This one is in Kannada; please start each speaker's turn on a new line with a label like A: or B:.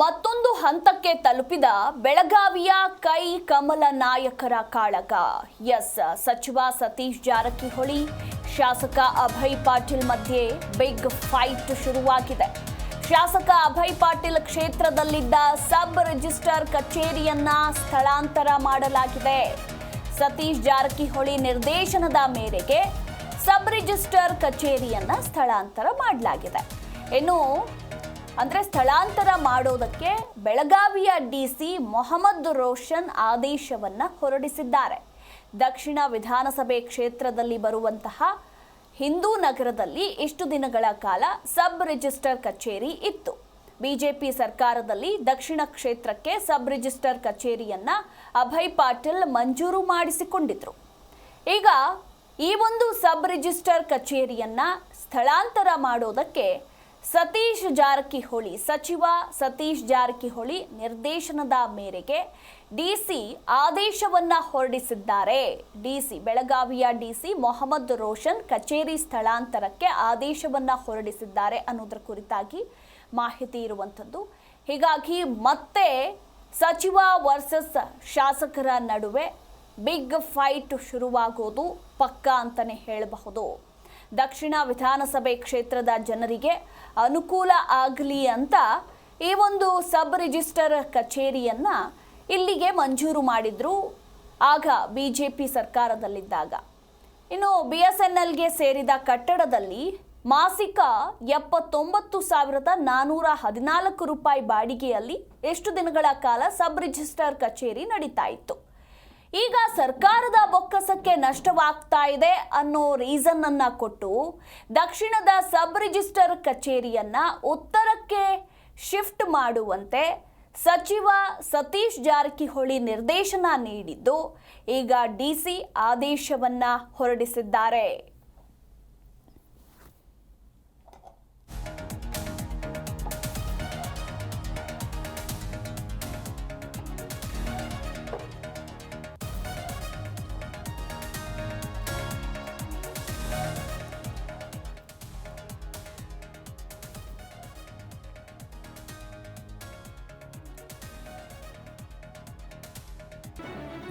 A: ಮತ್ತೊಂದು ಹಂತಕ್ಕೆ ತಲುಪಿದ ಬೆಳಗಾವಿಯ ಕೈ ಕಮಲ ನಾಯಕರ ಕಾಳಗ. ಎಸ್, ಸಚಿವ ಸತೀಶ್ ಜಾರಕಿಹೊಳಿ, ಶಾಸಕ ಅಭಯ್ ಪಾಟೀಲ್ ಮಧ್ಯೆ ಬಿಗ್ ಫೈಟ್ ಶುರುವಾಗಿದೆ. ಶಾಸಕ ಅಭಯ್ ಪಾಟೀಲ್ ಕ್ಷೇತ್ರದಲ್ಲಿದ್ದ ಸಬ್ ರಿಜಿಸ್ಟರ್ ಕಚೇರಿಯನ್ನ ಸ್ಥಳಾಂತರ ಮಾಡಲಾಗಿದೆ. ಸತೀಶ್ ಜಾರಕಿಹೊಳಿ ನಿರ್ದೇಶನದ ಮೇರೆಗೆ ಸಬ್ ರಿಜಿಸ್ಟರ್ ಕಚೇರಿಯನ್ನ ಸ್ಥಳಾಂತರ ಮಾಡಲಾಗಿದೆ. ಇನ್ನು ಅಂದ್ರೆ ಸ್ಥಳಾಂತರ ಮಾಡೋದಕ್ಕೆ ಬೆಳಗಾವಿಯ ಡಿಸಿ ಮೊಹಮ್ಮದ್ ರೋಷನ್ ಆದೇಶವನ್ನ ಹೊರಡಿಸಿದ್ದಾರೆ. ದಕ್ಷಿಣ ವಿಧಾನಸಭೆ ಕ್ಷೇತ್ರದಲ್ಲಿ ಬರುವಂತಹ ಹಿಂದೂ ನಗರದಲ್ಲಿ ಇಷ್ಟು ದಿನಗಳ ಕಾಲ ಸಬ್ ರಿಜಿಸ್ಟರ್ ಕಚೇರಿ ಇತ್ತು. ಬಿಜೆಪಿ ಸರ್ಕಾರದಲ್ಲಿ ದಕ್ಷಿಣ ಕ್ಷೇತ್ರಕ್ಕೆ ಸಬ್ ರಿಜಿಸ್ಟರ್ ಕಚೇರಿಯನ್ನ ಅಭಯ್ ಪಾಟೀಲ್ ಮಂಜೂರು ಮಾಡಿಸಿಕೊಂಡಿದ್ರು. ಈಗ ಈ ಒಂದು ಸಬ್ ರಿಜಿಸ್ಟರ್ ಕಚೇರಿಯನ್ನ ಸ್ಥಳಾಂತರ ಮಾಡೋದಕ್ಕೆ ಸತೀಶ್ ಜಾರಕಿಹೊಳಿ ಸಚಿವ ಸತೀಶ್ ಜಾರಕಿಹೊಳಿ ನಿರ್ದೇಶನದ ಮೇರೆಗೆ ಡಿಸಿ ಆದೇಶವನ್ನ ಹೊರಡಿಸಿದ್ದಾರೆ. ಡಿಸಿ ಬೆಳಗಾವಿಯ ಡಿಸಿ ಮೊಹಮ್ಮದ್ ರೋಷನ್ ಕಚೇರಿ ಸ್ಥಳಾಂತರಕ್ಕೆ ಆದೇಶವನ್ನ ಹೊರಡಿಸಿದ್ದಾರೆ ಅನ್ನೋದರ ಕುರಿತಾಗಿ ಮಾಹಿತಿ ಇರುವಂಥದ್ದು. ಹೀಗಾಗಿ ಮತ್ತೆ ಸಚಿವ ವರ್ಸಸ್ ಶಾಸಕರ ನಡುವೆ ಬಿಗ್ ಫೈಟ್ ಶುರುವಾಗೋದು ಪಕ್ಕಾ ಅಂತಲೇ ಹೇಳಬಹುದು. ದಕ್ಷಿಣ ವಿಧಾನಸಭೆ ಕ್ಷೇತ್ರದ ಜನರಿಗೆ ಅನುಕೂಲ ಆಗಲಿ ಅಂತ ಈ ಒಂದು ಸಬ್ ರಿಜಿಸ್ಟರ್ ಕಚೇರಿಯನ್ನ ಇಲ್ಲಿಗೆ ಮಂಜೂರು ಮಾಡಿದ್ರು ಆಗ ಬಿ ಜೆ ಪಿ ಸರ್ಕಾರದಲ್ಲಿದ್ದಾಗ. ಇನ್ನು ಬಿ ಎಸ್ ಎನ್ ಎಲ್ಗೆ ಸೇರಿದ ಕಟ್ಟಡದಲ್ಲಿ ಮಾಸಿಕ ಎಪ್ಪತ್ತೊಂಬತ್ತು ಸಾವಿರದ ನಾನೂರ ಹದಿನಾಲ್ಕು ರೂಪಾಯಿ ಬಾಡಿಗೆಯಲ್ಲಿ ಎಷ್ಟು ದಿನಗಳ ಕಾಲ ಸಬ್ ರಿಜಿಸ್ಟರ್ ಕಚೇರಿ ನಡೀತಾ ಇತ್ತು. ಈಗ ಸರ್ಕಾರದ ಬೊಕ್ಕಸಕ್ಕೆ ನಷ್ಟವಾಗ್ತಾ ಇದೆ ಅನ್ನೋ ರೀಸನ್ ಅನ್ನ ಕೊಟ್ಟು ದಕ್ಷಿಣದ ಸಬ್ ರಿಜಿಸ್ಟರ್ ಕಚೇರಿಯನ್ನ ಉತ್ತರಕ್ಕೆ ಶಿಫ್ಟ್ ಮಾಡುವಂತೆ ಸಚಿವ ಸತೀಶ್ ಜಾರಕಿಹೊಳಿ ನಿರ್ದೇಶನ ನೀಡಿದ್ದು, ಈಗ ಡಿಸಿ ಆದೇಶವನ್ನ ಹೊರಡಿಸಿದ್ದಾರೆ.